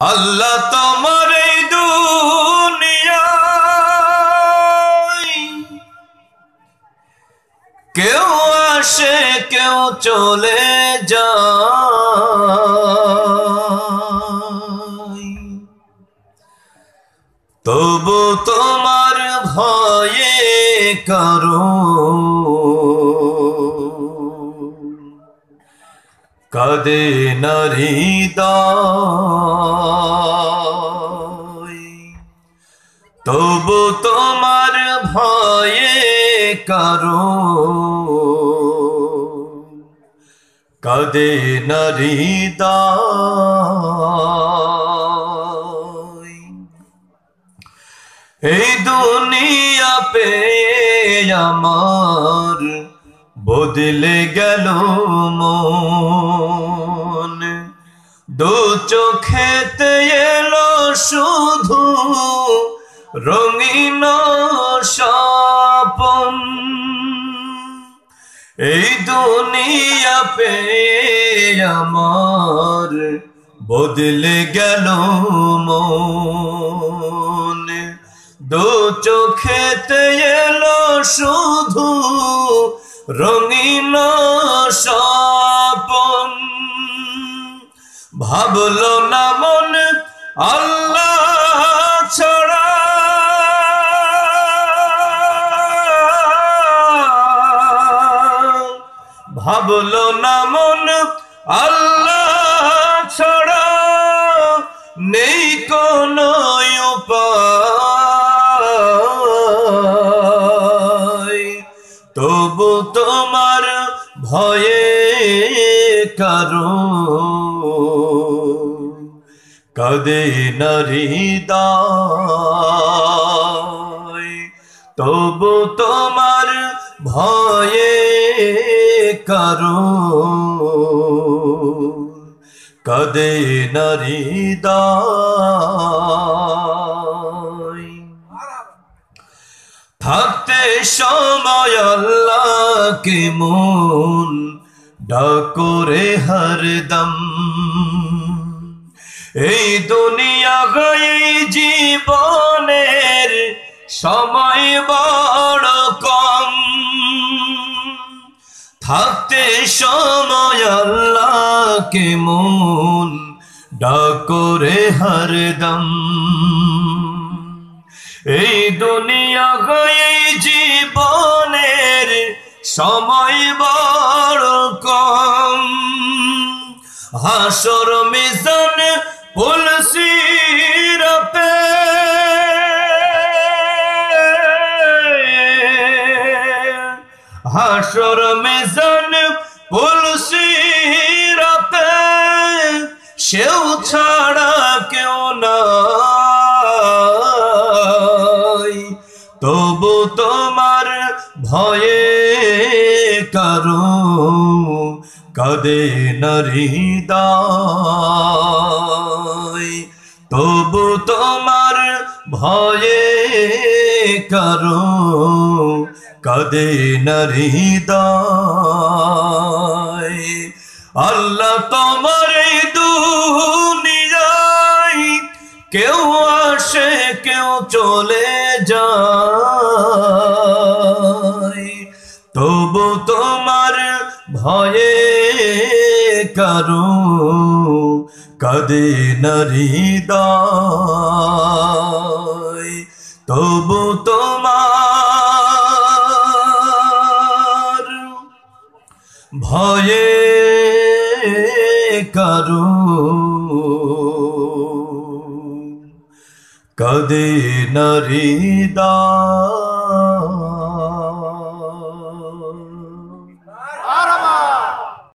আল্লাহ তোমার এই কেউ আসে কেউ চলে যায়। তবু তোমার ভয়ে করো কাদে নারীদায় তবু তোমার ভয়ে করো কাদে নারীদায় এই দুনিয়া পে আমার বদলে গেল মন। দু চোখেতে এলো শুধু রঙিন স্বপন। এই দুনিয়া পে আমার বদলে গেল মন। দু চোখেতে এলো শুধু রঙিন স্বপন। ভাবলো না মন আল্লাহ ছড়া। ভাবলো না মন আল্লাহ ছড়া। নেই কোন কারও কদে নরিদায় তবু তোমার ভয়ে করো কদে নরিদায় থাকতে সময় আল্লাহকে মন ডাকরে হরদম। এই দুনিয়া গই জীবনের সময় বড় কম। থাকতে সময় আল্লাহকে মন। ডাকরে হরদম। এই দুনিয়া গয়ে জীবনের সময় বড় হাসর মিশন পুলসিরতে হাসর মিশন পুলসিরতে সেও ছাড়া কেউ নাই। তবু তোমার ভয়ে করো কদে নরিদায় তবু তোমার ভয়ে করো কদে নরিদায় আল্লাহ তোমার দুনিয়ায় কেউ আসে কেউ চলে যায় তবু তোমার ভয়ে করো কদে নরিদায় তবু তোমার ভয়ে করো কদে নরিদা